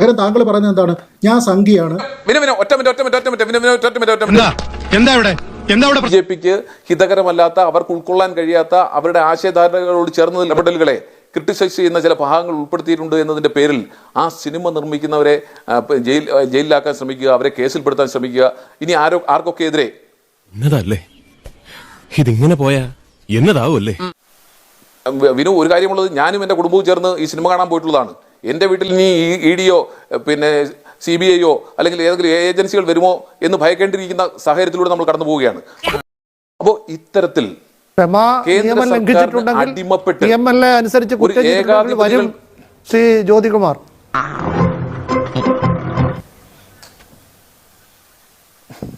പകരം താങ്കൾ പറഞ്ഞത് എന്താണ്? ഞാൻ സംഖ്യയാണ് എന്താ? ഇവിടെ? ബി ജെ പിക്ക് ഹിതകരമല്ലാത്ത അവർക്ക് ഉൾക്കൊള്ളാൻ കഴിയാത്ത അവരുടെ ആശയധാരണകളോട് ചേർന്ന ഇടപെടലുകളെ ക്രിട്ടിസൈസ് ചെയ്യുന്ന ചില ഭാഗങ്ങൾ ഉൾപ്പെടുത്തിയിട്ടുണ്ട് എന്നതിന്റെ പേരിൽ ആ സിനിമ നിർമ്മിക്കുന്നവരെ ജയിൽ ജയിലിലാക്കാൻ ശ്രമിക്കുക അവരെ കേസിൽപ്പെടുത്താൻ ശ്രമിക്കുക. ഇനി ആരോ ആർക്കൊക്കെ എതിരെ? എന്നതല്ലേ? ഇതിങ്ങനെ പോയാ എന്നതാവല്ലേ വിനു ഒരു കാര്യമുള്ളത് ഞാനും എന്റെ കുടുംബവും ചേർന്ന് ഈ സിനിമ കാണാൻ പോയിട്ടുള്ളതാണ്. എന്റെ വീട്ടിൽ നീ ഇ ഡി ഒ പിന്നെ സി ബി ഐയോ അല്ലെങ്കിൽ ഏതെങ്കിലും ഏജൻസികൾ വരുമോ എന്ന് ഭയക്കേണ്ടിയിരിക്കുന്ന സാഹചര്യത്തിലൂടെ നമ്മൾ കടന്നു പോവുകയാണ്. അപ്പോൾ ഇത്തരത്തിൽ നിയമം ലംഘിച്ചിട്ടുണ്ടെങ്കിൽ എ അനുസരിച്ച് കുറ്റം വരും ശ്രീ ജ്യോതികുമാർ.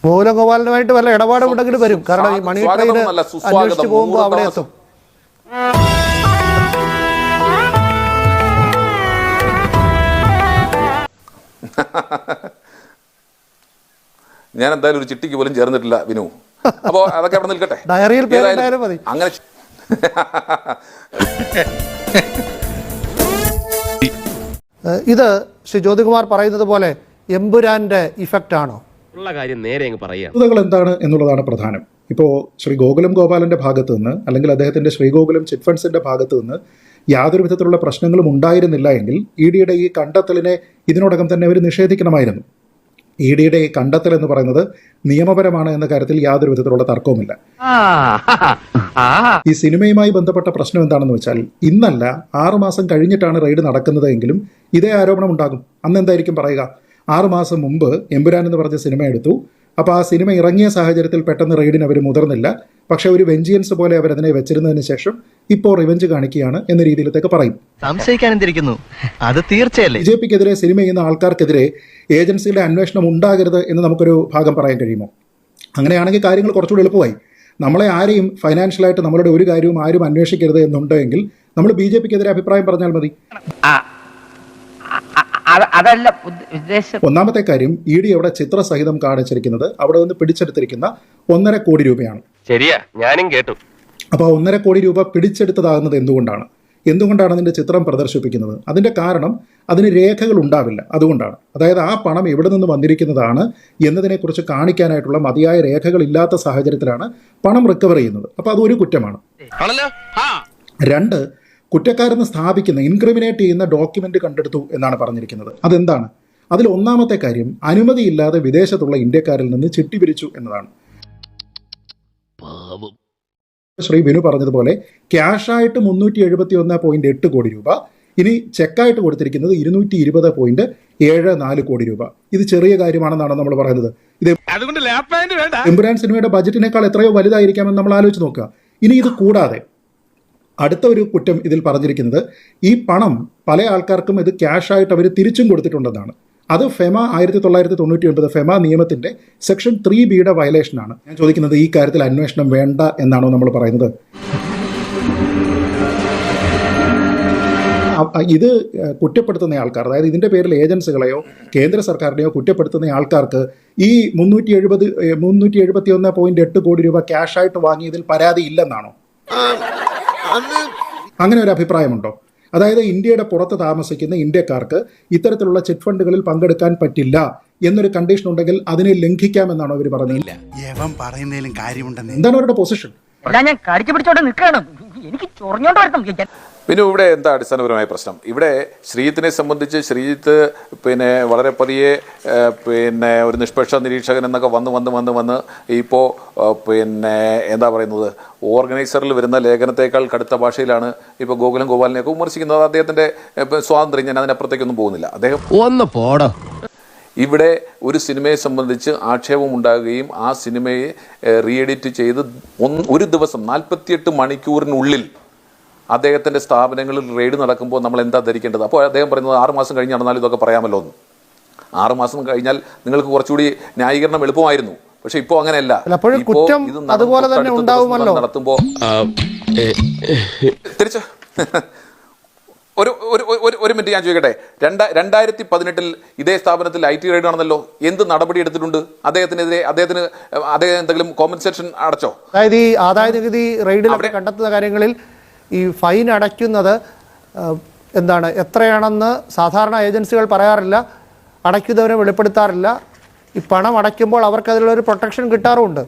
മൂലഗോപാലനുമായിട്ട് വല്ല ഇടപാടും ഉണ്ടെങ്കിൽ വരും. കാരണം ഈ മണി ട്രെയിൻ. അന്വേഷിച്ച് പോകുമ്പോൾ അവിടെ എത്തും. ഞാൻ എന്തായാലും ഒരു ചിട്ടിക്ക് പോലും ചേർന്നിട്ടില്ല വിനു. അപ്പോ അതൊക്കെ അവിടെ നിൽക്കട്ടെ. ഡയറിയിൽ. അങ്ങനെ ഇത് ശ്രീ ജ്യോതികുമാർ പറയുന്നത് പോലെ എമ്പുരാന്റെ ഇഫക്റ്റ് ആണോ? ഉള്ള കാര്യം നേരെ അങ്ങ് പറയാം എന്താണ് എന്നുള്ളതാണ് പ്രധാനം. ഇപ്പോൾ ശ്രീ ഗോകുലം ഗോപാലന്റെ ഭാഗത്ത് നിന്ന് അല്ലെങ്കിൽ അദ്ദേഹത്തിന്റെ ശ്രീഗോകുലം ചിറ്റ് ഫണ്ട്സിന്റെ ഭാഗത്ത് നിന്ന് യാതൊരു വിധത്തിലുള്ള പ്രശ്നങ്ങളും ഉണ്ടായിരുന്നില്ല എങ്കിൽ ഇ ഡിയുടെ ഈ കണ്ടെത്തലിനെ ഇതിനോടകം തന്നെ അവർ നിഷേധിക്കണമായിരുന്നു. ഇ ഡിയുടെ ഈ കണ്ടെത്തൽ എന്ന് പറയുന്നത് നിയമപരമാണ് എന്ന കാര്യത്തിൽ യാതൊരു വിധത്തിലുള്ള തർക്കവുമില്ല. ഈ സിനിമയുമായി ബന്ധപ്പെട്ട പ്രശ്നം എന്താണെന്ന് വെച്ചാൽ ഇന്നല്ല ആറുമാസം കഴിഞ്ഞിട്ടാണ് റെയ്ഡ് നടക്കുന്നത് എങ്കിലും ഇതേ ആരോപണം ഉണ്ടാകും. അന്ന് എന്തായിരിക്കും പറയുക? ആറുമാസം മുമ്പ് എമ്പുരാൻ എന്ന് പറഞ്ഞ സിനിമ എടുത്തു. അപ്പോൾ ആ സിനിമ ഇറങ്ങിയ സാഹചര്യത്തിൽ പെട്ടെന്ന് റെയ്ഡിന് അവർ മുതിർന്നില്ല. പക്ഷെ ഒരു വെഞ്ചിയൻസ് പോലെ അവർ അതിനെ വെച്ചിരുന്നതിന് ശേഷം ഇപ്പോൾ റിവെഞ്ച് കാണിക്കുകയാണ് എന്ന രീതിയിലത്തേക്ക് പറയും. സംശയിക്കാനെന്തിരിക്കുന്നു അത് തീർച്ചയല്ലേ? ബി ജെ പിക്കെതിരെ സിനിമ ചെയ്യുന്ന ആൾക്കാർക്കെതിരെ ഏജൻസിയുടെ അന്വേഷണം ഉണ്ടാകരുത് എന്ന് നമുക്കൊരു ഭാഗം പറയാൻ കഴിയുമോ? അങ്ങനെയാണെങ്കിൽ കാര്യങ്ങൾ കുറച്ചുകൂടി എളുപ്പമായി. നമ്മളെ ആരെയും ഫൈനാൻഷ്യലായിട്ട് നമ്മളുടെ ഒരു കാര്യവും ആരും അന്വേഷിക്കരുത് എന്നുണ്ടെങ്കിൽ നമ്മൾ ബി ജെ പിക്കെതിരെ അഭിപ്രായം പറഞ്ഞാൽ മതി. അതല്ല ഒന്നാമത്തെ കാര്യം ഇ ഡി അവിടെ ചിത്രസഹിതം കാണിച്ചിരിക്കുന്നത് അവിടെ നിന്ന് പിടിച്ചെടുത്തിരിക്കുന്ന ഒന്നര കോടി രൂപയാണ്. ശരിയാ ഞാനും കേട്ടു. അപ്പോൾ ആ ഒന്നര കോടി രൂപ പിടിച്ചെടുത്തതാകുന്നത് എന്തുകൊണ്ടാണ്? എന്തുകൊണ്ടാണ് അതിന്റെ ചിത്രം പ്രദർശിപ്പിക്കുന്നത്? അതിന്റെ കാരണം അതിന് രേഖകൾ ഉണ്ടാവില്ല. അതുകൊണ്ടാണ്. അതായത് ആ പണം എവിടെ നിന്ന് വന്നിരിക്കുന്നതാണ് എന്നതിനെക്കുറിച്ച് കാണിക്കാനായിട്ടുള്ള മതിയായ രേഖകൾ ഇല്ലാത്ത സാഹചര്യത്തിലാണ് പണം റിക്കവർ ചെയ്യുന്നത്. അപ്പോൾ അതൊരു കുറ്റമാണ്. രണ്ട് കുറ്റക്കാരെന്ന് സ്ഥാപിക്കുന്ന ഇൻക്രിമിനേറ്റ് ചെയ്യുന്ന ഡോക്യുമെന്റ് കണ്ടെടുത്തു എന്നാണ് പറഞ്ഞിരിക്കുന്നത്. അതെന്താണ്? അതിൽ ഒന്നാമത്തെ കാര്യം അനുമതിയില്ലാതെ വിദേശത്തുള്ള ഇന്ത്യക്കാരിൽ നിന്ന് ചിട്ടി പിരിച്ചു എന്നതാണ്. ശ്രീ വിനു പറഞ്ഞതുപോലെ ക്യാഷായിട്ട് മുന്നൂറ്റി എഴുപത്തി ഒന്ന് പോയിന്റ് എട്ട് കോടി രൂപ ഇനി ചെക്കായിട്ട് കൊടുത്തിരിക്കുന്നത് ഇരുന്നൂറ്റി ഇരുപത് പോയിന്റ് ഏഴ് നാല് കോടി രൂപ. ഇത് ചെറിയ കാര്യമാണെന്നാണ് നമ്മൾ പറയുന്നത്. ഇത് എമ്പുരാൻ സിനിമയുടെ ബജറ്റിനേക്കാൾ എത്രയോ വലുതായിരിക്കാമെന്ന് നമ്മൾ ആലോചിച്ച് നോക്കുക. ഇനി ഇത് കൂടാതെ അടുത്ത ഒരു കുറ്റം ഇതിൽ പറഞ്ഞിരിക്കുന്നത് ഈ പണം പല ആൾക്കാർക്കും ഇത് ക്യാഷായിട്ട് അവർ തിരിച്ചും കൊടുത്തിട്ടുണ്ടെന്നാണ്. അത് ഫെമ ആയിരത്തി തൊള്ളായിരത്തി തൊണ്ണൂറ്റി ഒൻപത് ഫെമ നിയമത്തിന്റെ സെക്ഷൻ ത്രീ ബിയുടെ വയലേഷനാണ്. ഞാൻ ചോദിക്കുന്നത് ഈ കാര്യത്തിൽ അന്വേഷണം വേണ്ട എന്നാണോ നമ്മൾ പറയുന്നത്? ഇത് കുറ്റപ്പെടുത്തുന്ന ആൾക്കാർ അതായത് ഇതിന്റെ പേരിൽ ഏജൻസികളെയോ കേന്ദ്ര സർക്കാരിനെയോ കുറ്റപ്പെടുത്തുന്ന ആൾക്കാർക്ക് ഈ മുന്നൂറ്റി എഴുപത് മുന്നൂറ്റി എഴുപത്തി ഒന്ന് പോയിന്റ് എട്ട് കോടി രൂപ ക്യാഷായിട്ട് വാങ്ങിയതിൽ പരാതി ഇല്ലെന്നാണോ അങ്ങനെ ഒരു അഭിപ്രായമുണ്ടോ? അതായത് ഇന്ത്യയുടെ പുറത്ത് താമസിക്കുന്ന ഇന്ത്യക്കാർക്ക് ഇത്തരത്തിലുള്ള ചിറ്റ് ഫണ്ടുകളിൽ പങ്കെടുക്കാൻ പറ്റില്ല എന്നൊരു കണ്ടീഷൻ ഉണ്ടെങ്കിൽ അതിനെ ലംഘിക്കാമെന്നാണ് അവർ പറഞ്ഞില്ല എന്താണ് അവരുടെ പൊസിഷൻ ഞാൻ കടിച്ചു പിടിച്ചോണ്ട് നിൽക്കണം എനിക്ക് ചൊറിഞ്ഞോണ്ട് പിന്നെ ഇവിടെ എന്താ അടിസ്ഥാനപരമായ പ്രശ്നം? ഇവിടെ ശ്രീജിത്തിനെ സംബന്ധിച്ച് ശ്രീജിത്ത് പിന്നെ വളരെ പതിയെ പിന്നെ ഒരു നിഷ്പക്ഷ നിരീക്ഷകൻ എന്നൊക്കെ വന്ന് വന്ന് വന്ന് വന്ന് ഇപ്പോൾ പിന്നെ എന്താ പറയുന്നത്? ഓർഗനൈസറിൽ വരുന്ന ലേഖനത്തേക്കാൾ കടുത്ത ഭാഷയിലാണ് ഇപ്പോൾ ഗോകുലം ഗോപാലിനെയൊക്കെ വിമർശിക്കുന്നത്. അദ്ദേഹത്തിന്റെ സ്വാതന്ത്ര്യം ഞാൻ അതിനപ്പുറത്തേക്കൊന്നും പോകുന്നില്ല. അദ്ദേഹം ഒന്ന് പോടോ. ഇവിടെ ഒരു സിനിമയെ സംബന്ധിച്ച് ആക്ഷേപം ഉണ്ടാകുകയും ആ സിനിമയെ റീഎഡിറ്റ് ചെയ്ത് ഒരു ദിവസം നാൽപ്പത്തിയെട്ട് മണിക്കൂറിനുള്ളിൽ അദ്ദേഹത്തിന്റെ സ്ഥാപനങ്ങളിൽ റെയ്ഡ് നടക്കുമ്പോൾ നമ്മൾ എന്താ ധരിക്കേണ്ടത്? അപ്പോൾ അദ്ദേഹം പറയുന്നത് ആറുമാസം കഴിഞ്ഞ് നടന്നാലും ഇതൊക്കെ പറയാമല്ലോ എന്ന്. ആറുമാസം കഴിഞ്ഞാൽ നിങ്ങൾക്ക് കുറച്ചുകൂടി ന്യായീകരണം എളുപ്പമായിരുന്നു. പക്ഷെ ഇപ്പോൾ അങ്ങനെയല്ല. കുറ്റം അതുപോലെ തന്നെ ഉണ്ടാവുമല്ലോ. നടത്തുമ്പോൾ തിരിച്ച്. ഒരു ഒരു ഒരു ഒരു മിനിറ്റ് ഞാൻ ചോദിക്കട്ടെ. രണ്ട രണ്ടായിരത്തി പതിനെട്ടിൽ ഇതേ സ്ഥാപനത്തിൽ ഐ ടി റൈഡ് ആണെന്നല്ലോ എന്ത് നടപടി എടുത്തിട്ടുണ്ട്? അദ്ദേഹത്തിനെതിരെ അദ്ദേഹത്തിന് അദ്ദേഹം എന്തെങ്കിലും കോമ്പൻസേഷൻ അടച്ചോ? അതായത് ഈ ആദായ നികുതി റൈഡിൽ അവിടെ- കണ്ടെത്തുന്ന കാര്യങ്ങളിൽ ഈ ഫൈൻ അടയ്ക്കുന്നത് എന്താണ് എത്രയാണെന്ന് സാധാരണ ഏജൻസികൾ പറയാറില്ല അടയ്ക്കുന്നവരെ വെളിപ്പെടുത്താറില്ല. ഈ പണം അടയ്ക്കുമ്പോൾ അവർക്ക് അതിലൊരു പ്രൊട്ടക്ഷൻ കിട്ടാറുമുണ്ട്.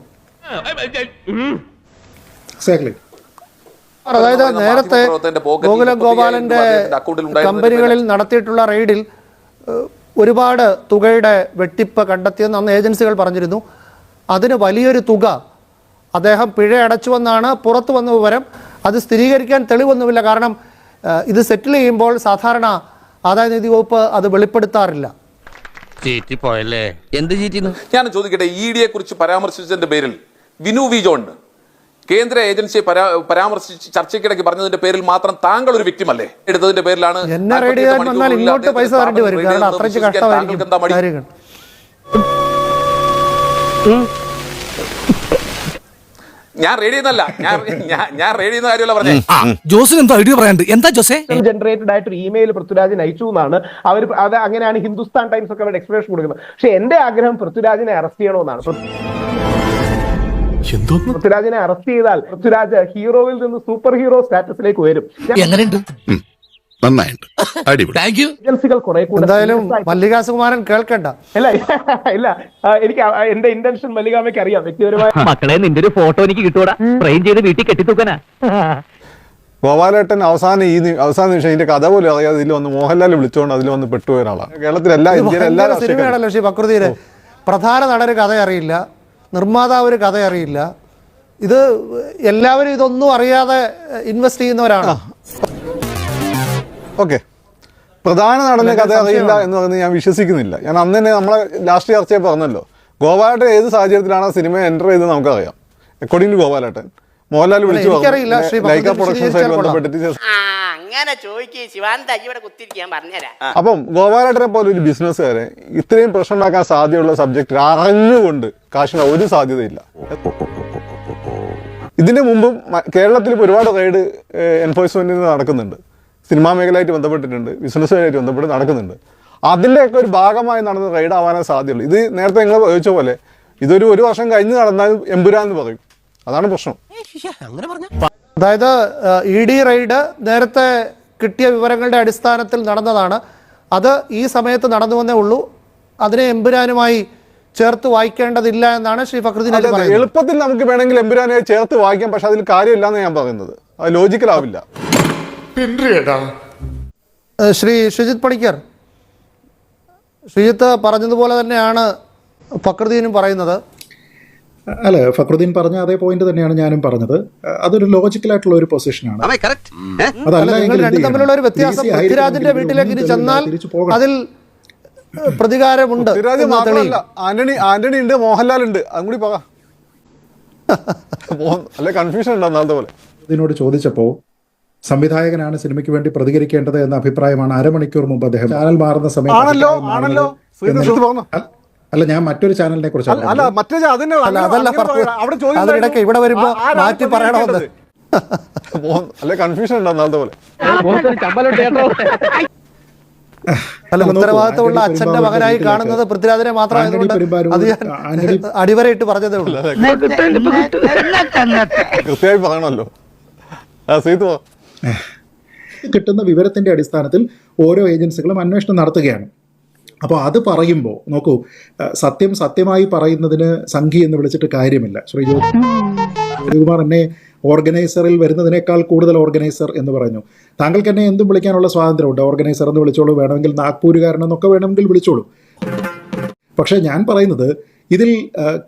അതായത് നേരത്തെ ഗോകുലം ഗോപാലന്റെ കമ്പനികളിൽ നടത്തിയിട്ടുള്ള റെയ്ഡിൽ ഒരുപാട് തുകയുടെ വെട്ടിപ്പ് കണ്ടെത്തിയെന്ന് അന്ന് ഏജൻസികൾ പറഞ്ഞിരുന്നു. അതിന് വലിയൊരു തുക അദ്ദേഹം പിഴ അടച്ചുവെന്നാണ് പുറത്തു വന്ന വിവരം. അത് സ്ഥിരീകരിക്കാൻ തെളിവൊന്നുമില്ല. കാരണം ഇത് സെറ്റിൽ ചെയ്യുമ്പോൾ സാധാരണ ആദായ നികുതി വകുപ്പ് അത് വെളിപ്പെടുത്താറില്ല. പോയല്ലേ? എന്ത് ഞാൻ ചോദിക്കട്ടെ ഇ ഡിയെ കുറിച്ച് പരാമർശിച്ചതിന്റെ പേരിൽ വിനു വി ജോൺ കേന്ദ്ര ഏജൻസിയെ പരാമർശിച്ച് ചർച്ചയ്ക്കിടയ്ക്ക് പറഞ്ഞതിന്റെ പേരിൽ മാത്രം താങ്കൾ ഒരു വ്യക്തിമല്ലേ? എടുത്തതിന്റെ പേരിലാണ് എന്നെ റെയ്ഡ് 48 ചെയ്യാൻ വന്നാൽ മണിക്കൂറിനുള്ളിൽ ഇങ്ങോട്ട് പൈസ അദ്ദേഹത്തിന്റെ തരേണ്ടി കാരണം റെയ്ഡ് അത്രയ്ക്ക് താങ്കൾക്ക് എന്താ മടി? ഞാൻ റേഡിയോ ചെയ്യുന്നല്ല ഞാൻ ഞാൻ- ഞാൻ റെഡി കാര്യമല്ല പറഞ്ഞേ. ജോസിന് എന്താ ഐഡിയ പറയാണ്ട് എന്താ ജോസേ? ജനറേറ്റഡ് ആയിട്ട് ഒരു ഇമെയിൽ പൃഥ്വിരാജിന് അയച്ചു എന്നാണ്. അവർ അത് അങ്ങനെയാണ് ഹിന്ദുസ്ഥാൻ ടൈംസ് ഒക്കെ അവരുടെ എക്സ്പ്ലനേഷൻ കൊടുക്കുന്നത്. പക്ഷെ എന്റെ ആഗ്രഹം പൃഥ്വിരാജിനെ അറസ്റ്റ് ചെയ്യണമെന്നാണ്. പൃഥ്വിരാജിനെ അറസ്റ്റ് ചെയ്താൽ പൃഥ്വിരാജ് ഹീറോയിൽ നിന്ന് സൂപ്പർ ഹീറോ സ്റ്റാറ്റസിലേക്ക് വരും എങ്ങനെയുണ്ട്? നന്നായിട്ട് അടിപൊളി. താങ്ക് യു ഏജൻസികൾ കുറെ കൂടെ എന്തായാലും മല്ലികാ സുകുമാരൻ കേൾക്കണ്ട. ഇല്ല ഇല്ല ആ, എനിക്ക് ആ, എന്റെ ഇന്റൻഷൻ മല്ലികാമയ്ക്ക് അറിയാം. വ്യക്തിപരമായ മക്കളെ നിന്റെ ഒരു ഫോട്ടോ എനിക്ക് കിട്ടൂടാ. ഫ്രെയിം ചെയ്ത് വീട്ടിൽ കെട്ടിത്തൂക്കനാ. ഗോപാലേട്ടൻ അവസാന ഈ നി- അവസാന നിമിഷം ഇതിന്റെ കഥ പോലും അറിയാതെ ഇതിൽ വന്ന് മോഹൻലാൽ വിളിച്ചുകൊണ്ട് അതിൽ വന്ന് പെട്ടുപോയ ഒരാളാണ് കേരളത്തിലെ എല്ലാ ഇത് ഇന്ത്യയിലെ എല്ലാ ഭയങ്കര സിനിമയാണല്ലോ ശ്രീ പ്രധാന നടന് കഥ അറിയില്ല. നിർമ്മാതാവ് ഒരു കഥ അറിയില്ല. ഇത് എല്ലാവരും ഇതൊന്നും അറിയാതെ ഇൻവെസ്റ്റ് ചെയ്യുന്നവരാണ്. ഓക്കെ. പ്രധാന നടന് കഥ അറിയില്ല എന്ന് പറഞ്ഞ് ഞാൻ വിശ്വസിക്കുന്നില്ല. ഞാൻ അന്ന് തന്നെ നമ്മളെ ലാസ്റ്റ് ചർച്ചയെ പറഞ്ഞല്ലോ. ഗോപാലേട്ടൻ ഏത് സാഹചര്യത്തിലാണ് ആ സിനിമ എന്റർ ചെയ്തത് നമുക്കറിയാം. According to ഗോപാലേട്ടൻ. മോഹൻലാൽ വിളിച്ചു ലൈക്ക പ്രൊഡക്ഷൻസായിട്ട്. ബന്ധപ്പെട്ടിട്ട് അങ്ങനെ ശിവാനന്ദ ഇവിടെ കുത്തിരിക്കാൻ പറഞ്ഞുതരാം. അപ്പം ഗോപാലേട്ടനെ പോലെ ഒരു ബിസിനസ്സുകാരെ ഇത്രയും പ്രശ്നം ഉണ്ടാക്കാൻ സാധ്യതയുള്ള സബ്ജക്റ്റ് അറിഞ്ഞുകൊണ്ട് കാശിന് ഒരു സാധ്യതയില്ല. ഇതിന് മുമ്പും കേരളത്തിൽ ഒരുപാട് റൈഡ് എൻഫോഴ്സ്മെന്റ് നടക്കുന്നുണ്ട്. സിനിമാ മേഖലയായിട്ട് ബന്ധപ്പെട്ടിട്ടുണ്ട് ബിസിനസ് ബിസിനസ്സുമായിട്ട് ബന്ധപ്പെട്ട് നടക്കുന്നുണ്ട്. അതിന്റെയൊക്കെ ഒരു ഭാഗമായി നടന്ന റെയ്ഡ് ആവാനേ സാധ്യതയുള്ളൂ. ഇത് നേരത്തെ നിങ്ങൾ ചോദിച്ച പോലെ ഇതൊരു ഒരു വർഷം കഴിഞ്ഞ് നടന്നാൽ എമ്പുരാൻ എന്ന് പറയും. അതാണ് പ്രശ്നം. അതായത് ഇ ഡി റെയ്ഡ് നേരത്തെ കിട്ടിയ വിവരങ്ങളുടെ അടിസ്ഥാനത്തിൽ നടന്നതാണ്. അത് ഈ സമയത്ത് നടന്നു വന്നേ ഉള്ളൂ. അതിനെ എമ്പുരാനുമായി ചേർത്ത് വായിക്കേണ്ടതില്ല എന്നാണ് ശ്രീ ഫക്രുദ്ദീൻ എളുപ്പത്തിൽ നമുക്ക് വേണമെങ്കിൽ എമ്പുരാനെ ചേർത്ത് വായിക്കാം പക്ഷെ അതിൽ കാര്യമില്ല എന്ന് ഞാൻ പറയുന്നത്. അത് ലോജിക്കലാവില്ല ഏഹ് ശ്രീ ഷിജിത് പണിക്കർ ശ്രീജിത്ത് പറഞ്ഞതുപോലെ തന്നെയാണ് ഫക്രുദ്ദീനും പറയുന്നത്. അല്ല ഫക്രുദ്ദീൻ പറഞ്ഞ അതേ പോയിന്റ് തന്നെയാണ് ഞാനും പറഞ്ഞത്. അതൊരു ലോജിക്കലായിട്ടുള്ള ഒരു പൊസിഷനാണ് തമ്മിലുള്ള ഒരു വ്യത്യാസം പൃഥ്വിരാജിന്റെ വീട്ടിലേക്ക് ഇനി ചെന്നാൽ അതിൽ പ്രതികാരമുണ്ട് ആന്റണി ആന്റണി ഉണ്ട് മോഹൻലാൽ ഉണ്ട് അതും കൂടി പോകാം. അല്ലെ കൺഫ്യൂഷൻ ഉണ്ട് അന്നാളത്തെ പോലെ. ഇതിനോട് ചോദിച്ചപ്പോൾ സംവിധായകനാണ് സിനിമയ്ക്ക് വേണ്ടി പ്രതികരിക്കേണ്ടത് എന്ന അഭിപ്രായമാണ് അരമണിക്കൂർ മുമ്പ് അദ്ദേഹം ചാനൽ മാറുന്ന സമയത്ത് അല്ല- ഞാൻ മറ്റൊരു ചാനലിനെ അല്ല കുറിച്ചാണ് അല്ല മറ്റേ അതിനെ അല്ല, അതല്ല അതിനിടയ്ക്ക് ഇവിടെ വരുമ്പോ മാറ്റി പറയണമെന്ന്. അല്ലെ കൺഫ്യൂഷൻ പോലെ. അല്ല ഉത്തരവാദിത്തമുള്ള അച്ഛന്റെ മകനായി കാണുന്നത് പൃഥ്വിരാജിനെ മാത്രമാണ്. മാത്രമായതുകൊണ്ട് അടിവരയിട്ട് പറഞ്ഞതേ ഉള്ളൂ. കൃത്യമായി പറയണമല്ലോ. പോ കിട്ടുന്ന വിവരത്തിന്റെ അടിസ്ഥാനത്തിൽ ഓരോ ഏജൻസികളും അന്വേഷണം നടത്തുകയാണ്. അപ്പോൾ അത് പറയുമ്പോൾ നോക്കൂ സത്യം സത്യമായി പറയുന്നതിന് സംഖ്യ എന്ന് വിളിച്ചിട്ട് കാര്യമില്ല. ശ്രീ ജോ ശ്രീകുമാർ എന്നെ ഓർഗനൈസറിൽ വരുന്നതിനേക്കാൾ കൂടുതൽ ഓർഗനൈസർ എന്ന് പറഞ്ഞു. താങ്കൾക്ക് എന്നെ എന്തും വിളിക്കാനുള്ള സ്വാതന്ത്ര്യമുണ്ട്. ഓർഗനൈസർ എന്ന് വിളിച്ചോളൂ വേണമെങ്കിൽ നാഗ്പൂരുകാരൻ എന്നൊക്കെ വേണമെങ്കിൽ വിളിച്ചോളൂ. പക്ഷേ ഞാൻ പറയുന്നത് ഇതിൽ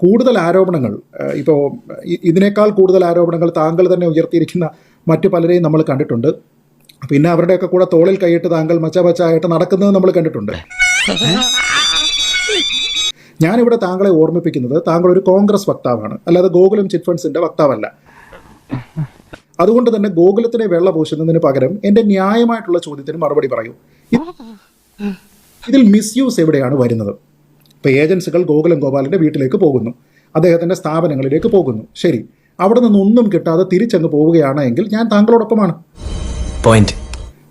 കൂടുതൽ ആരോപണങ്ങൾ ഇപ്പോൾ ഇതിനേക്കാൾ കൂടുതൽ ആരോപണങ്ങൾ താങ്കൾ തന്നെ ഉയർത്തിയിരിക്കുന്ന മറ്റു പലരെയും നമ്മൾ കണ്ടിട്ടുണ്ട്. പിന്നെ അവരുടെയൊക്കെ കൂടെ തോളിൽ കൈയിട്ട് താങ്കൾ മച്ച മച്ചായിട്ട് നടക്കുന്നത് നമ്മൾ കണ്ടിട്ടുണ്ട്. ഞാനിവിടെ താങ്കളെ ഓർമ്മിപ്പിക്കുന്നത് താങ്കൾ ഒരു കോൺഗ്രസ് വക്താവാണ്. അല്ലാതെ ഗോകുലം ചിറ്റ്ഫണ്ട്സിന്റെ വക്താവല്ല. അതുകൊണ്ട് തന്നെ ഗോകുലത്തിനെ വെള്ള പൂശുന്നതിന് പകരം എന്റെ ന്യായമായിട്ടുള്ള ചോദ്യത്തിന് മറുപടി പറയൂ. ഇത് ഇതിൽ മിസ്യൂസ് എവിടെയാണ് വരുന്നത്? ഇപ്പോൾ ഏജൻസികൾ ഗോകുലം ഗോപാലിന്റെ വീട്ടിലേക്ക് പോകുന്നു. അദ്ദേഹത്തിന്റെ സ്ഥാപനങ്ങളിലേക്ക് പോകുന്നു. ശരി. അവിടെ നിന്നൊന്നും കിട്ടാതെ തിരിച്ചങ്ങ് പോവുകയാണ് എങ്കിൽ ഞാൻ താങ്കളോടൊപ്പമാണ്. പോയിന്റ്.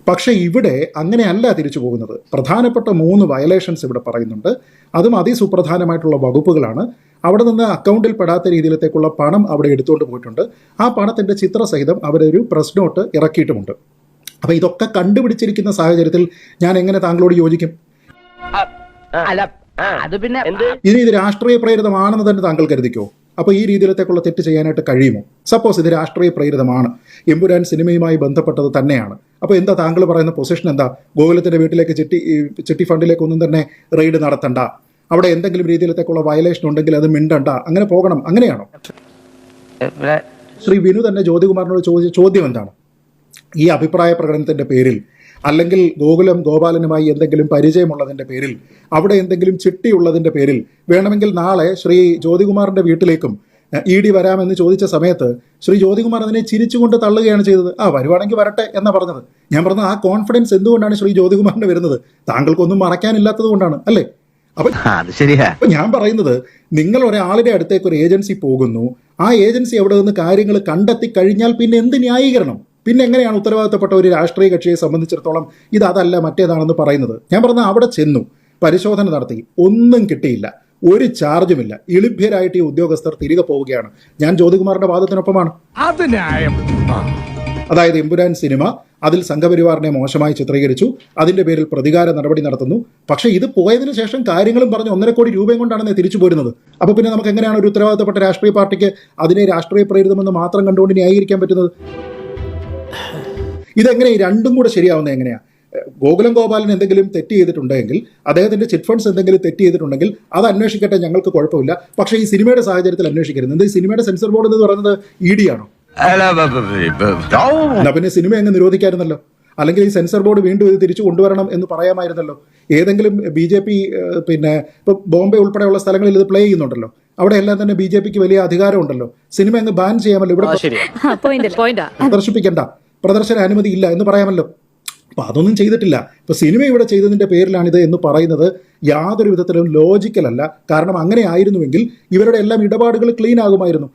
പക്ഷേ ഇവിടെ അങ്ങനെയല്ല തിരിച്ചു പോകുന്നത്. പ്രധാനപ്പെട്ട മൂന്ന് വയലേഷൻസ് ഇവിടെ പറയുന്നുണ്ട്. അതും അതിസുപ്രധാനമായിട്ടുള്ള വകുപ്പുകളാണ്. അവിടെ നിന്ന് അക്കൗണ്ടിൽ പെടാത്ത രീതിയിലത്തേക്കുള്ള പണം അവിടെ എടുത്തുകൊണ്ട് പോയിട്ടുണ്ട്. ആ പണത്തിന്റെ ചിത്രസഹിതം അവരൊരു പ്രസ് നോട്ട് ഇറക്കിയിട്ടുമുണ്ട്. അപ്പോൾ ഇതൊക്കെ കണ്ടുപിടിച്ചിരിക്കുന്ന സാഹചര്യത്തിൽ ഞാൻ എങ്ങനെ താങ്കളോട് യോജിക്കും? അല്ല അത് പിന്നെ ഇനി ഇത് രാഷ്ട്രീയ പ്രേരിതമാണെന്ന് തന്നെ താങ്കൾ കരുതിക്കോ? അപ്പോൾ ഈ രീതിയിലത്തേക്കുള്ള തെറ്റ് ചെയ്യാനായിട്ട് കഴിയുമോ? സപ്പോസ് ഇത് രാഷ്ട്രീയ പ്രേരിതമാണ്. എമ്പുരാൻ സിനിമയുമായി ബന്ധപ്പെട്ടത് തന്നെയാണ്. അപ്പോൾ എന്താ താങ്കൾ പറയുന്ന പൊസിഷൻ എന്താ? ഗോകുലത്തിന്റെ വീട്ടിലേക്ക് ചിട്ടി ചിട്ടി ഫണ്ടിലേക്ക് ഒന്നും തന്നെ റെയ്ഡ് നടത്തണ്ട. അവിടെ എന്തെങ്കിലും രീതിയിലത്തേക്കുള്ള വയലേഷൻ ഉണ്ടെങ്കിൽ അത് മിണ്ടണ്ട. അങ്ങനെ പോകണം. അങ്ങനെയാണോ? ശ്രീ വിനു തന്നെ ജ്യോതികുമാറിനോട് ചോദിച്ച ചോദ്യം എന്താണ്? ഈ അഭിപ്രായ പ്രകടനത്തിന്റെ പേരിൽ അല്ലെങ്കിൽ ഗോകുലം ഗോപാലനുമായി എന്തെങ്കിലും പരിചയമുള്ളതിന്റെ പേരിൽ അവിടെ എന്തെങ്കിലും ചിട്ടിയുള്ളതിന്റെ പേരിൽ വേണമെങ്കിൽ നാളെ ശ്രീ ജ്യോതികുമാറിന്റെ വീട്ടിലേക്കും ഇ ഡി വരാമെന്ന് ചോദിച്ച സമയത്ത് ശ്രീ ജ്യോതികുമാർ അതിനെ ചിരിച്ചുകൊണ്ട് തള്ളുകയാണ് ചെയ്തത്. ആ വരുവാണെങ്കിൽ വരട്ടെ എന്നാ പറഞ്ഞത്. ഞാൻ പറഞ്ഞത് ആ കോൺഫിഡൻസ് എന്തുകൊണ്ടാണ് ശ്രീ ജ്യോതികുമാറിന് വരുന്നത്? താങ്കൾക്കൊന്നും മറക്കാനില്ലാത്തത് കൊണ്ടാണ് അല്ലേ? അപ്പൊ അത് ശരിയാ. അപ്പൊ ഞാൻ പറയുന്നത് നിങ്ങൾ ഒരാളുടെ അടുത്തേക്ക് ഒരു ഏജൻസി പോകുന്നു ആ ഏജൻസി അവിടെ നിന്ന് കാര്യങ്ങൾ കണ്ടെത്തി കഴിഞ്ഞാൽ പിന്നെ എന്ത് ന്യായീകരണം? പിന്നെ എങ്ങനെയാണ് ഉത്തരവാദിത്തപ്പെട്ട ഒരു രാഷ്ട്രീയ കക്ഷിയെ സംബന്ധിച്ചിടത്തോളം ഇത് അതല്ല മറ്റേതാണെന്ന് പറയുന്നത്? ഞാൻ പറഞ്ഞ അവിടെ ചെന്നു പരിശോധന നടത്തി ഒന്നും കിട്ടിയില്ല ഒരു ചാർജുമില്ല ഇളിഭ്യരായിട്ട് ഈ ഉദ്യോഗസ്ഥർ തിരികെ പോവുകയാണ്. ഞാൻ ജ്യോതികുമാറിന്റെ വാദത്തിനൊപ്പമാണ്. അതായത് എമ്പുരാൻ സിനിമ അതിൽ സംഘപരിവാറിനെ മോശമായി ചിത്രീകരിച്ചു അതിന്റെ പേരിൽ പ്രതികാര നടപടി നടത്തുന്നു. പക്ഷേ ഇത് പോയതിനു ശേഷം കാര്യങ്ങളും പറഞ്ഞ് ഒന്നര കോടി രൂപയും കൊണ്ടാണ് തിരിച്ചു പോരുന്നത്. അപ്പൊ പിന്നെ നമുക്ക് എങ്ങനെയാണ് ഒരു ഉത്തരവാദിത്തപ്പെട്ട രാഷ്ട്രീയ പാർട്ടിക്ക് അതിനെ രാഷ്ട്രീയ പ്രേരിതമെന്ന് മാത്രം കണ്ടുകൊണ്ട് ന്യായീകരിക്കാൻ പറ്റുന്നത്? ഇതെങ്ങനെ ഈ രണ്ടും കൂടെ ശരിയാവുന്നത് എങ്ങനെയാ? ഗോകുലം ഗോപാലൻ എന്തെങ്കിലും തെറ്റ് ചെയ്തിട്ടുണ്ടെങ്കിൽ അദ്ദേഹത്തിന്റെ ചിറ്റ് ഫണ്ട്സ് എന്തെങ്കിലും തെറ്റ് ചെയ്തിട്ടുണ്ടെങ്കിൽ അത് അന്വേഷിക്കട്ടെ ഞങ്ങൾക്ക് കുഴപ്പമില്ല. പക്ഷേ ഈ സിനിമയുടെ സാഹചര്യത്തിൽ അന്വേഷിക്കരുത്. എന്താ ഈ സിനിമയുടെ സെൻസർ ബോർഡ് എന്ന് പറയുന്നത് ഇ ഡി ആണോ? എന്നാ പിന്നെ സിനിമ അങ്ങ് നിരോധിക്കായിരുന്നല്ലോ. അല്ലെങ്കിൽ ഈ സെൻസർ ബോർഡ് വീണ്ടും ഇത് തിരിച്ചു കൊണ്ടുവരണം എന്ന് പറയാമായിരുന്നല്ലോ. ഏതെങ്കിലും ബി ജെ പി പിന്നെ ഇപ്പൊ ബോംബെ ഉൾപ്പെടെയുള്ള സ്ഥലങ്ങളിൽ ഇത് പ്ലേ ചെയ്യുന്നുണ്ടല്ലോ. അവിടെ എല്ലാം തന്നെ ബി ജെ പിക്ക് വലിയ അധികാരമുണ്ടല്ലോ. സിനിമ അങ്ങ് ബാൻ ചെയ്യാമല്ലോ. ഇവിടെ പ്രദർശിപ്പിക്കണ്ട. പ്രദർശന അനുമതി ഇല്ല എന്ന് പറയാമല്ലോ. അപ്പം അതൊന്നും ചെയ്തിട്ടില്ല. ഇപ്പോൾ സിനിമ ഇവിടെ ചെയ്തതിന്റെ പേരിലാണിത് എന്ന് പറയുന്നത് യാതൊരു വിധത്തിലും ലോജിക്കലല്ല കാരണം അങ്ങനെ ആയിരുന്നുവെങ്കിൽ ഇവരുടെ എല്ലാം ഇടപാടുകൾ ക്ലീൻ ആകുമായിരുന്നു.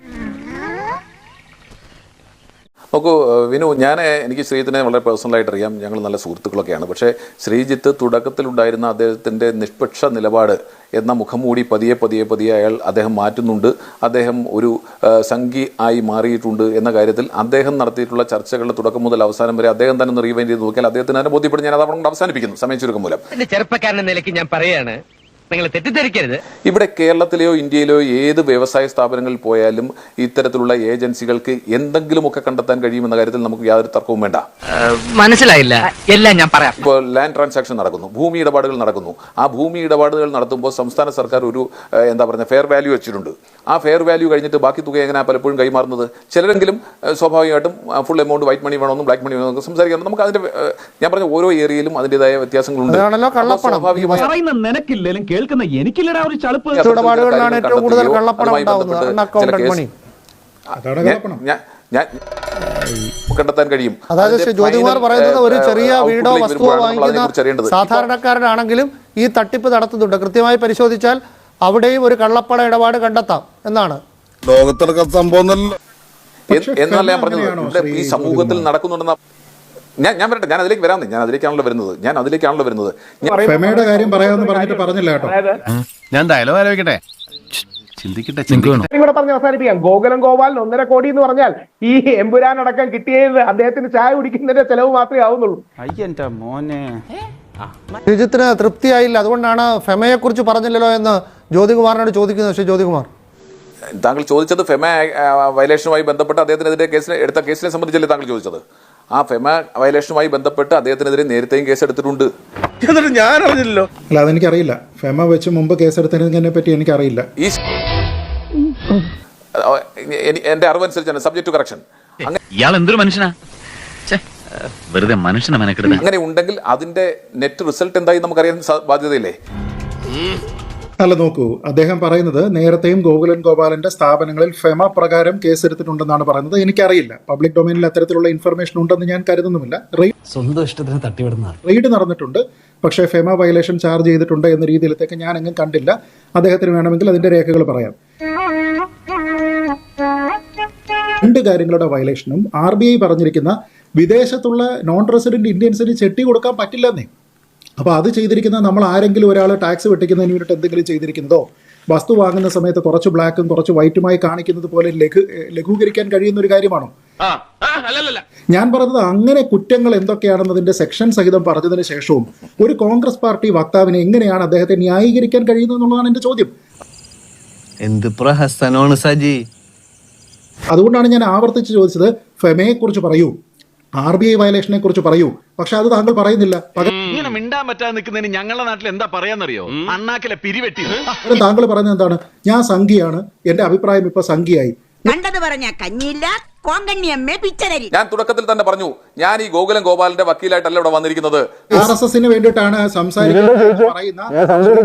നോക്കൂ വിനു ഞാൻ എനിക്ക് ശ്രീജിത്തിനെ വളരെ പേഴ്സണലായിട്ട് അറിയാം ഞങ്ങൾ നല്ല സുഹൃത്തുക്കളൊക്കെയാണ്. പക്ഷേ ശ്രീജിത്ത് തുടക്കത്തിലുണ്ടായിരുന്ന അദ്ദേഹത്തിന്റെ നിഷ്പക്ഷ നിലപാട് എന്ന മുഖംമൂടി പതിയെ പതിയെ പതിയെ അയാൾ അദ്ദേഹം മാറ്റുന്നുണ്ട്. അദ്ദേഹം ഒരു സംഘി ആയി മാറിയിട്ടുണ്ട് എന്ന കാര്യത്തിൽ അദ്ദേഹം നടത്തിയിട്ടുള്ള ചർച്ചകളുടെ തുടക്കം മുതൽ അവസാനം വരെ അദ്ദേഹം തന്നെ ഒന്ന് ചെയ്ത് നോക്കിയാൽ അദ്ദേഹത്തിന് തന്നെ ബോധ്യപ്പെടും ഞാൻ അത് അവിടെ അവസാനിപ്പിക്കുന്നു സമയം ചുരുക്കം മൂലം. ചെറുപ്പക്കാരൻ നിലയ്ക്ക് ഞാൻ പറയാണ് നിങ്ങൾ തെറ്റിദ്ധരിക്കരുത്. ഇവിടെ കേരളത്തിലെയോ ഇന്ത്യയിലെയോ ഏത് വ്യവസായ സ്ഥാപനങ്ങളിൽ പോയാലും ഇത്തരത്തിലുള്ള ഏജൻസികൾക്ക് എന്തെങ്കിലുമൊക്കെ കണ്ടെത്താൻ കഴിയുമെന്ന കാര്യത്തിൽ നമുക്ക് യാതൊരു തർക്കവും വേണ്ട. മനസ്സിലായില്ല. എല്ലാം ഞാൻ പറയാം. ഇപ്പോൾ ലാൻഡ് ട്രാൻസാക്ഷൻ നടക്കുന്നു. ഭൂമി ഇടപാടുകൾ നടക്കുന്നു. ആ ഭൂമി ഇടപാടുകൾ നടത്തുമ്പോൾ സംസ്ഥാന സർക്കാർ ഒരു എന്താ പറയുക ഫെയർ വാല്യൂ വെച്ചിട്ടുണ്ട്. ആ ഫെയർ വാല്യൂ കഴിഞ്ഞിട്ട് ബാക്കി തുക എങ്ങനെയാണ് പലപ്പോഴും കൈമാറുന്നത്? ചിലരെങ്കിലും സ്വാഭാവികമായിട്ടും ഫുൾ എമൗണ്ട് വൈറ്റ് മണി വേണമെന്നും ബ്ലാക്ക് മണി വേണമെന്നും സംസാരിക്കണം നമുക്ക് അതിന്റെ ഞാൻ പറഞ്ഞ ഓരോ ഏരിയയിലും അതിന്റെതായ വ്യത്യാസങ്ങളുണ്ട്. സ്വാഭാവികമായി നിനക്കില്ലേലും കേൾക്കുന്ന എനിക്കില്ലടാ ഒരു ചളുപ്പ്. ഇടപാടുകളിലാണ് ഏറ്റവും കൂടുതൽ കള്ളപ്പണം ഉണ്ടാവുന്നത്. Case- money. കണ്ടെത്താൻ കഴിയും. അതായത് ജ്യോതികുമാർ പറയുന്നത് ഒരു ചെറിയ വീടോ വസ്തുവോ വാങ്ങിക്കുന്ന സാധാരണക്കാരനാണെങ്കിലും ഈ തട്ടിപ്പ് നടത്തുന്നുണ്ട്. കൃത്യമായി പരിശോധിച്ചാൽ അവിടെയും ഒരു കള്ളപ്പണ ഇടപാട് കണ്ടെത്താം എന്നാണ്. ലോകത്തിലൊക്കെ സംഭവം എന്നല്ല ഞാൻ പറഞ്ഞത്. ഈ സമൂഹത്തിൽ നടക്കുന്നുണ്ടെന്ന ഞാൻ ഞാൻ പറയട്ടെ ഞാൻ അതിലേക്ക് വരാമെന്ന് ഞാൻ അതിലേക്കാണല്ലോ വരുന്നത്. ഞാൻ അതിലേക്കാണല്ലോ വരുന്നത്. ഫെമയുടെ കാര്യം പറയാമെന്ന് പറഞ്ഞിട്ട് പറഞ്ഞില്ല കേട്ടോ. ഞാൻ ഡയലോഗ് ആലോചിക്കട്ടെ. ചിന്തിക്കട്ടെ പറഞ്ഞ് അവസാനിപ്പിക്കാം. ഗോകുലം ഗോപാലിന് ഒന്നര കോടി എന്ന് പറഞ്ഞാൽ ഈ എമ്പുരാൻ അടക്കം കിട്ടിയത് അദ്ദേഹത്തിന് ചായ കുടിക്കുന്നതിന്റെ ചെലവ് മാത്രമേ ആവുന്നുള്ളൂ. അയ്യന്റെ മോനെ. രുചിത്തിന് തൃപ്തിയായില്ല. അതുകൊണ്ടാണ് ഫെമയെ കുറിച്ച് പറഞ്ഞില്ലല്ലോ എന്ന് ജ്യോതികുമാറിനോട് ചോദിക്കുന്നത് ശ്രീ ജ്യോതികുമാർ. താങ്കൾ ചോദിച്ചത് ഫെമ വയലേഷനുമായി ബന്ധപ്പെട്ട് അദ്ദേഹത്തിനെതിരെ കേസിനെ എടുത്ത കേസിനെ സംബന്ധിച്ചല്ലേ താങ്കൾ ചോദിച്ചത്? ആ ഫെമ വയലേഷനുമായി ബന്ധപ്പെട്ട് അദ്ദേഹത്തിനെതിരെ നേരത്തെയും കേസെടുത്തിട്ടുണ്ട്. എന്നിട്ട് ഞാൻ അറിഞ്ഞില്ലല്ലോ അല്ല അതെനിക്കറിയില്ല. ഫെമ വെച്ച് മുമ്പ് കേസെടുത്തതിനെ പറ്റി എനിക്കറിയില്ല. ഈ എന്റെ അറിവനുസരിച്ചാണ് സബ്ജക്ട് ടു കറക്ഷൻ ഇയാൾ എന്തൊരു മനുഷ്യനാ? വെറുതെ മനുഷ്യനെ മെനക്കെടുത്ത. അങ്ങനെ ഉണ്ടെങ്കിൽ അതിന്റെ നെറ്റ് റിസൾട്ട് എന്തായി നമുക്കറിയാൻ ബാധ്യതയില്ലേ? അല്ല നോക്കൂ. അദ്ദേഹം പറയുന്നത് നേരത്തെയും ഗോകുലൻ ഗോപാലന്റെ സ്ഥാപനങ്ങളിൽ ഫെമ പ്രകാരം കേസെടുത്തിട്ടുണ്ടെന്നാണ് പറയുന്നത്. എനിക്കറിയില്ല. പബ്ലിക് ഡൊമൈനിൽ അത്തരത്തിലുള്ള ഇൻഫർമേഷൻ ഉണ്ടെന്ന് ഞാൻ കരുതുന്നുമില്ല. റെയ്ഡ് സ്വന്തം ഇഷ്ടത്തിന് തട്ടിവിടുന്ന റെയ്ഡ് നടന്നിട്ടുണ്ട്. പക്ഷേ ഫെമ വയലേഷൻ ചാർജ് ചെയ്തിട്ടുണ്ട് എന്ന രീതിയിലത്തേക്ക് ഞാൻ എങ്ങും കണ്ടില്ല. അദ്ദേഹത്തിന് വേണമെങ്കിൽ അതിന്റെ രേഖകൾ പറയാം. രണ്ട് കാര്യങ്ങളുടെ വയലേഷനും ആർ ബി ഐ പറഞ്ഞിരിക്കുന്ന വിദേശത്തുള്ള നോൺ റെസിഡന്റ് ഇന്ത്യൻസിന് ചെട്ടി കൊടുക്കാൻ പറ്റില്ലെന്നേ. അപ്പോൾ അത് ചെയ്തിരിക്കുന്നത് നമ്മൾ ആരെങ്കിലും ഒരാൾ ടാക്സ് വെട്ടിക്കുന്നതിന് വേണ്ടിയിട്ട് എന്തെങ്കിലും ചെയ്തിരിക്കുന്നതോ വസ്തു വാങ്ങുന്ന സമയത്ത് കുറച്ച് ബ്ലാക്കും കുറച്ച് വൈറ്റുമായി കാണിക്കുന്നത് പോലെ ലഘു ലഘൂകരിക്കാൻ കഴിയുന്ന ഒരു കാര്യമാണോ ഞാൻ പറഞ്ഞത് അങ്ങനെ കുറ്റങ്ങൾ എന്തൊക്കെയാണെന്നതിന്റെ സെക്ഷൻ സഹിതം പറഞ്ഞതിന് ശേഷവും ഒരു കോൺഗ്രസ് പാർട്ടി വക്താവിനെ എങ്ങനെയാണ് അദ്ദേഹത്തെ ന്യായീകരിക്കാൻ കഴിയുന്നത് എന്നുള്ളതാണ് എന്റെ ചോദ്യം. എന്ത് പ്രഹസനമാണ് സജി. അതുകൊണ്ടാണ് ഞാൻ ആവർത്തിച്ച് ചോദിച്ചത് ഫെമയെ കുറിച്ച് പറയൂ ആർ ബി ഐ വയലേഷനെ കുറിച്ച് പറയൂ. പക്ഷെ അത് താങ്കൾ പറയുന്നില്ല. പകരം മിണ്ടാൻ പറ്റാതെ നിൽക്കുന്നതിന് ഞങ്ങളുടെ നാട്ടിൽ എന്താ പറയാന്നറിയോ? അണ്ണാക്കിലെ പിരിവെട്ടി. താങ്കൾ പറഞ്ഞ എന്താണ്? ഞാൻ സംഘിയാണ് എന്റെ അഭിപ്രായം ഇപ്പൊ സംഘിയായി കണ്ടത് പറഞ്ഞ കഞ്ഞിയില്ല ഞാൻ തുടക്കത്തിൽ തന്നെ പറഞ്ഞു ഞാൻ ഈ ഗോകുലം ഗോപാലിന്റെ വക്കീലായിട്ടല്ല ഇവിടെ വന്നിരിക്കുന്നത്. ആർ എസ് എസിന് വേണ്ടിയിട്ടാണ് സംസാരിക്കുന്നത് പറയുന്ന.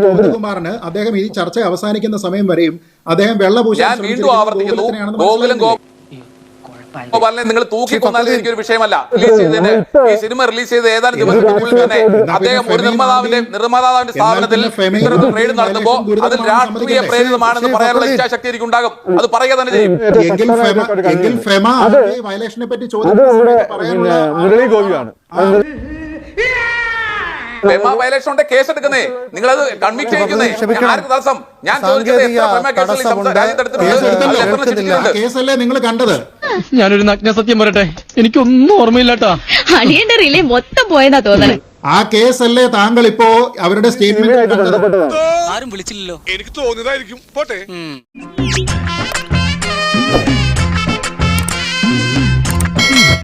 ഗോപകുമാറിന് അദ്ദേഹം ഈ ചർച്ച അവസാനിക്കുന്ന സമയം വരെയും അദ്ദേഹം വെള്ളപൂശ ഞാൻ വീണ്ടും ആവർത്തിക്കുന്നു. ഗോകുലം മനസ്സിലാകുന്നില്ലേ? ഗോപാലിനെ നിങ്ങൾ തൂക്കിക്കൊന്നാലും എനിക്കൊരു വിഷയമല്ല. റിലീസ് ചെയ്തതിന് ഈ സിനിമ റിലീസ് ചെയ്ത് ഏതാനും ദിവസത്തിനുള്ളിൽ തന്നെ അദ്ദേഹം ഒരു നിർമ്മാതാവിന്റെ നിർമ്മാതാവിന്റെ സ്ഥാപനത്തിൽ ഇത്തരത്തിൽ റെയ്ഡ് നടത്തുമ്പോ അതിൽ രാഷ്ട്രീയ പ്രേരിതമാണെന്ന് പറയാനുള്ള ഇച്ഛാശക്തി എനിക്ക് ഉണ്ടാകും അത് പറയുക തന്നെ ചെയ്യും. എങ്കിൽ ഫെമ എങ്കിൽ ഫെമ അത്. ആർ ബി ഐ വയലേഷനെ പറ്റി ചോദ്യം ചോദിക്കുന്ന പറയാനുള്ള പിന്നെ മുരളി ഗോപിയാണ്. ഫെമ വയലേഷൻ ഉണ്ട് കേസ് എടുക്കുന്നേ. നിങ്ങൾ അത് കൺവിക്ട് ചെയ്യിക്കുന്നേ. ആർക്ക് തടസ്സം ഞാൻ ചോദിച്ചത് എത്ര. രാജ്യത്തെടുത്തിട്ടുണ്ട്? കേസല്ലേ നിങ്ങൾ കണ്ടത്? ഞാനൊരു നഗ്നസത്യം പറയട്ടെ. എനിക്കൊന്നും ഓർമ്മയില്ലാട്ടാ. അളിയന്റെ റിലേ മൊത്തം പോയതാ തോന്നണേ ആ കേസല്ലേ താങ്കൾ ഇപ്പോ അവരുടെ സ്റ്റേറ്റ്മെന്റ് ആരും വിളിച്ചില്ലല്ലോ. എനിക്ക് തോന്നിയതായിരിക്കും. പോട്ടെ.